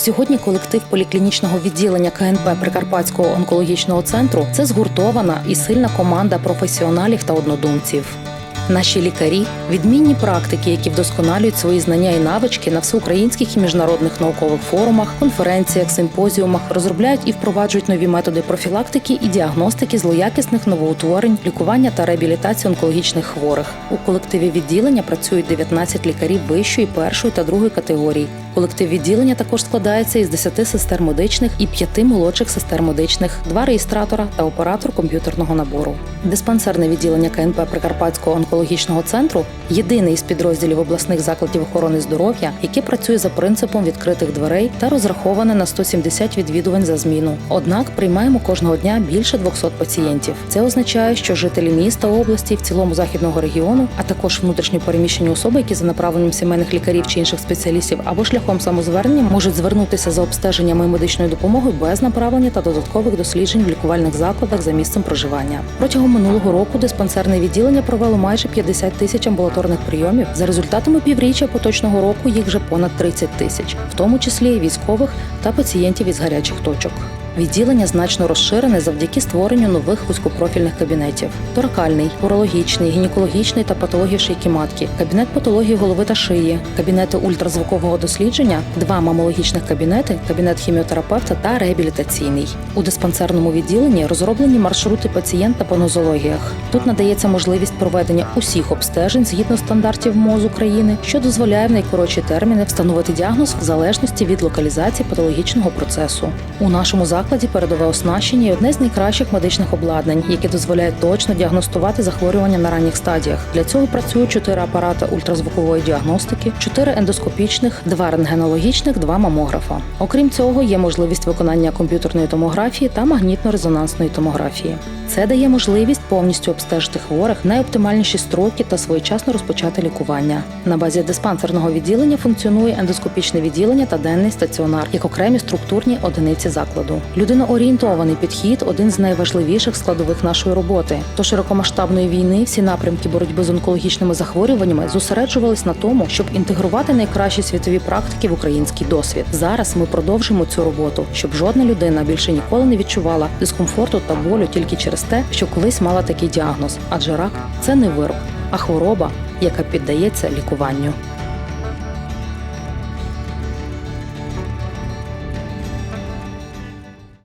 Сьогодні колектив поліклінічного відділення КНП Прикарпатського онкологічного центру це згуртована і сильна команда професіоналів та однодумців. Наші лікарі відмінні практики, які вдосконалюють свої знання і навички на всеукраїнських і міжнародних наукових форумах, конференціях, симпозіумах, розробляють і впроваджують нові методи профілактики і діагностики злоякісних новоутворень, лікування та реабілітації онкологічних хворих. У колективі відділення працюють 19 лікарів вищої, першої та другої категорій. Колектив відділення також складається із 10 сестер медичних і 5 молодших сестер медичних, два реєстратора та оператор комп'ютерного набору. Диспансерне відділення КНП Прикарпатського онкологічного центру єдиний із підрозділів обласних закладів охорони здоров'я, яке працює за принципом відкритих дверей та розраховане на 170 відвідувань за зміну. Однак приймаємо кожного дня більше 200 пацієнтів. Це означає, що жителі міста, області, в цілому західного регіону, а також внутрішньо переміщені особи, які за направленням сімейних лікарів чи інших спеціалістів або шляхом самозвернення можуть звернутися за обстеженнями і медичною допомогою без направлення та додаткових досліджень в лікувальних закладах за місцем проживання. Протягом минулого року диспансерне відділення провело майже 50 тисяч амбулаторних прийомів. За результатами півріччя поточного року їх вже понад 30 тисяч, в тому числі військових та пацієнтів із гарячих точок. Відділення значно розширене завдяки створенню нових вузькопрофільних кабінетів: торакальний, урологічний, гінекологічний та патології шийки матки, кабінет патології голови та шиї, кабінети ультразвукового дослідження, два мамологічних кабінети, кабінет хіміотерапевта та реабілітаційний. У диспансерному відділенні розроблені маршрути пацієнта по нозологіях. Тут надається можливість проведення усіх обстежень згідно стандартів МОЗ України, що дозволяє в найкоротші терміни встановити діагноз в залежності від локалізації патологічного процесу. У нашому закладі передове оснащення і одне з найкращих медичних обладнань, яке дозволяє точно діагностувати захворювання на ранніх стадіях. Для цього працюють чотири апарати ультразвукової діагностики, чотири ендоскопічних, два рентгенологічних, два мамографа. Окрім цього, є можливість виконання комп'ютерної томографії та магнітно-резонансної томографії. Це дає можливість повністю обстежити хворих найоптимальніші строки та своєчасно розпочати лікування. На базі диспансерного відділення функціонує ендоскопічне відділення та денний стаціонар як окремі структурні одиниці закладу. Людиноорієнтований підхід один з найважливіших складових нашої роботи. До широкомасштабної війни всі напрямки боротьби з онкологічними захворюваннями зосереджувались на тому, щоб інтегрувати найкращі світові практики в український досвід. Зараз ми продовжуємо цю роботу, щоб жодна людина більше ніколи не відчувала дискомфорту та болю тільки через те, що колись мала такий діагноз. Адже рак це не вирок, а хвороба, яка піддається лікуванню.